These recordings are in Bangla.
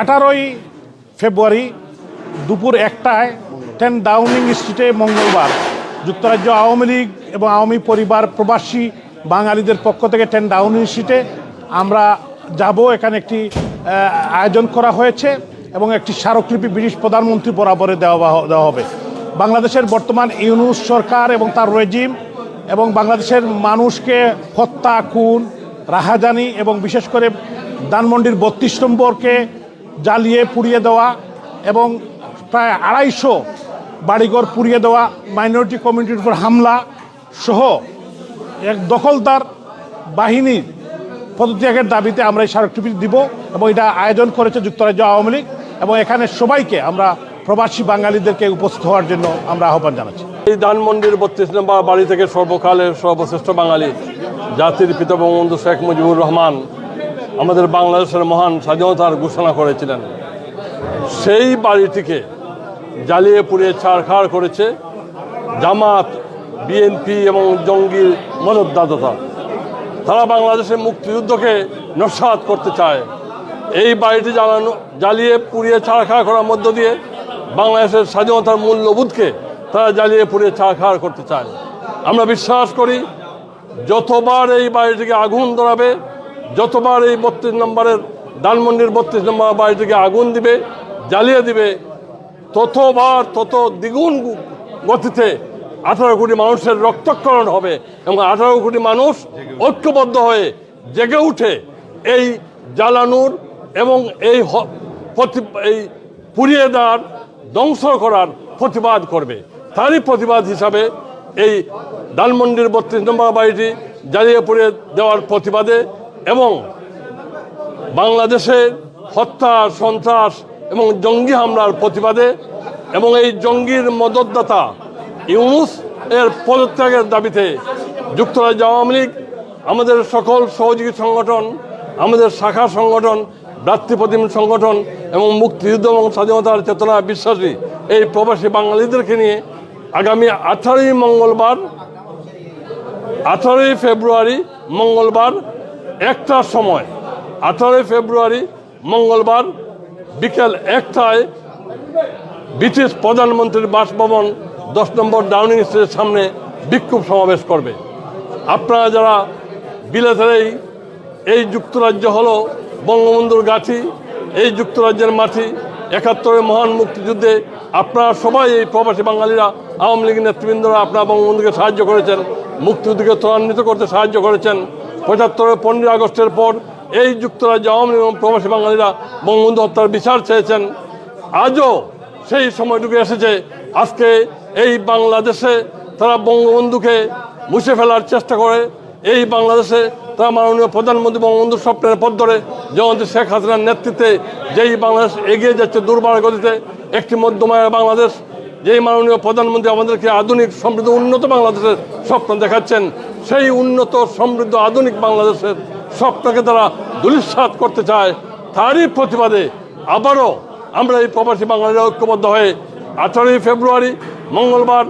আঠারোই ফেব্রুয়ারি দুপুর একটায় টেন ডাউনিং স্ট্রিটে মঙ্গলবার। যুক্তরাজ্য আওয়ামী লীগ এবং আওয়ামী পরিবার প্রবাসী বাঙালিদের পক্ষ থেকে টেন ডাউনিং স্ট্রিটে আমরা যাব। এখানে একটি আয়োজন করা হয়েছে এবং একটি স্মারকলিপি ব্রিটিশ প্রধানমন্ত্রী বরাবরে দেওয়া দেওয়া হবে। বাংলাদেশের বর্তমান ইউনুস সরকার এবং তার রেজিম এবং বাংলাদেশের মানুষকে হত্যা, খুন, রাহাজানি এবং বিশেষ করে ধানমন্ডির বত্রিশ নম্বরকে জ্বালিয়ে পুড়িয়ে দেওয়া এবং প্রায় আড়াইশো বাড়িঘর পুড়িয়ে দেওয়া মাইনরিটি কমিউনিটির উপর হামলা সহ এক দখলদার বাহিনীর পদত্যাগের দাবিতে আমরা এই স্মারকলিপি দিব এবং এটা আয়োজন করেছে যুক্তরাজ্য আওয়ামী লীগ এবং এখানে সবাইকে আমরা প্রবাসী বাঙালিদেরকে উপস্থিত হওয়ার জন্য আমরা আহ্বান জানাচ্ছি। এই ধানমন্ডির বত্রিশ নম্বর বাড়ি থেকে সর্বকালের সর্বশ্রেষ্ঠ বাঙালি, জাতির পিতা বঙ্গবন্ধু শেখ মুজিবুর রহমান আমাদের বাংলাদেশের মহান স্বাধীনতার ঘোষণা করেছিলেন। সেই বাড়িটিকে জ্বালিয়ে পুড়িয়ে ছাড়খাড় করেছে জামাত, বিএনপি এবং জঙ্গির মদতদাতা তারা বাংলাদেশের মুক্তিযুদ্ধকে নস্বাত করতে চায়। এই বাড়িটি জ্বালানো, জ্বালিয়ে পুড়িয়ে ছাড়খাড় করার মধ্য দিয়ে বাংলাদেশের স্বাধীনতার মূল্যবোধকে তারা জ্বালিয়ে পুড়িয়ে ছাড়খাড় করতে চায়। আমরা বিশ্বাস করি, যতবার এই বাড়িটিকে আগুন ধরাবে যতবার এই বত্রিশ নম্বরের ধানমন্ডির বত্রিশ নম্বর বাড়িটিকে আগুন দিবে, জ্বালিয়ে দিবে, ততবার, তত দ্বিগুণ গতিতে আঠারো কোটি মানুষের রক্তক্ষরণ হবে এবং আঠারো কোটি মানুষ ঐক্যবদ্ধ হয়ে জেগে উঠে এই জ্বালানোর এবং এই এই পুড়িয়ে দেওয়ার, ধ্বংস করার প্রতিবাদ করবে। তারই প্রতিবাদ হিসাবে এই ধানমন্ডির বত্রিশ নম্বর বাড়িটি জ্বালিয়ে পুড়িয়ে দেওয়ার প্রতিবাদে এবং বাংলাদেশে হত্যা সন্ত্রাস এবং জঙ্গি হামলার প্রতিবাদে এবং এই জঙ্গির মদতদাতা ইউনুস এর পদত্যাগের দাবিতে যুক্তরাজ্য আওয়ামী লীগ, আমাদের সকল সহযোগী সংগঠন, আমাদের শাখা সংগঠন ভ্রাতৃপ্রতিম সংগঠন এবং মুক্তিযুদ্ধ এবং স্বাধীনতার চেতনা বিশ্বাসী এই প্রবাসী বাঙালিদেরকে নিয়ে আগামী আঠারোই মঙ্গলবার, আঠারোই ফেব্রুয়ারি মঙ্গলবার একটার সময়, আঠারোই ফেব্রুয়ারি, মঙ্গলবার, বিকেল একটায় ব্রিটিশ প্রধানমন্ত্রীর বাসভবন দশ নম্বর ডাউনিং স্ট্রিটের সামনে বিক্ষোভ সমাবেশ করবে। আপনারা যারা বিলেতের এই যুক্তরাজ্য হলো বঙ্গবন্ধুর গাছি এই যুক্তরাজ্যের মাটি, একাত্তরের মহান মুক্তিযুদ্ধে আপনারা সবাই এই প্রবাসী বাঙালিরা, আওয়ামী লীগ নেতৃবৃন্দরা আপনারা বঙ্গবন্ধুকে সাহায্য করেছেন, মুক্তিযুদ্ধকে ত্বরান্বিত করতে সাহায্য করেছেন। পঁচাত্তরের, পনেরোই আগস্টের পর এই যুক্তরাজ্য আওয়ামী এবং প্রবাসী বাঙালিরা বঙ্গবন্ধু হত্যার বিচার চেয়েছেন। আজও সেই সময়টুকু এসেছে, আজকে এই বাংলাদেশে তারা বঙ্গবন্ধুকে মুছে ফেলার চেষ্টা করে। এই বাংলাদেশে তারা মাননীয় প্রধানমন্ত্রী বঙ্গবন্ধুর স্বপ্নের পথ ধরে জয়ন্তী শেখ হাসিনার নেতৃত্বে যেই বাংলাদেশ এগিয়ে যাচ্ছে দুর্বার গতিতে, একটি মধ্যমায়ের বাংলাদেশ যেই মাননীয় প্রধানমন্ত্রী আমাদেরকে আধুনিক সমৃদ্ধ উন্নত বাংলাদেশের স্বপ্ন দেখাচ্ছেন, সেই উন্নত সমৃদ্ধ আধুনিক বাংলাদেশের স্বপ্নকে তারা দুলিশ্বাত করতে চায়, তারই প্রতিবাদে আবারও আমরা এই প্রবাসী বাঙালিরা ঐক্যবদ্ধ হয়ে আঠারোই ফেব্রুয়ারি মঙ্গলবার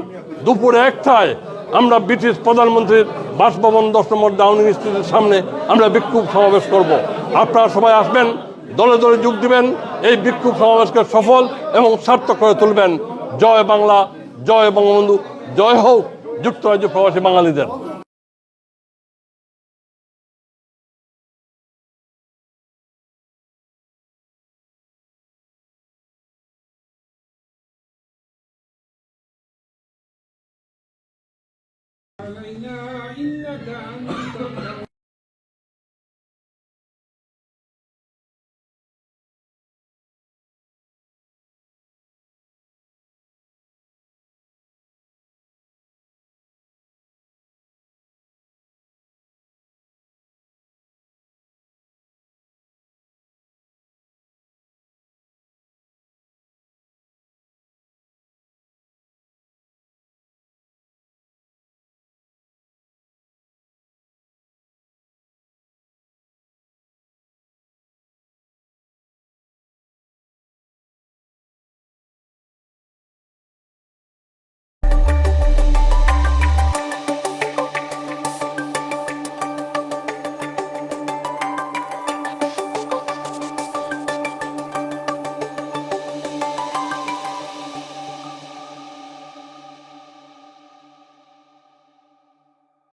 দুপুর একটায় আমরা ব্রিটিশ প্রধানমন্ত্রীর বাসভবন দশ নম্বর ডাউনিং স্ট্রিটের সামনে আমরা বিক্ষোভ সমাবেশ করব। আপনারা সবাই আসবেন, দলে দলে যোগ দিবেন, এই বিক্ষোভ সমাবেশকে সফল এবং সার্থক করে তুলবেন। জয় বাংলা জয় বঙ্গবন্ধু জয় হোক যুক্তরাজ্য প্রবাসী বাঙালিদের علينا إنك أنت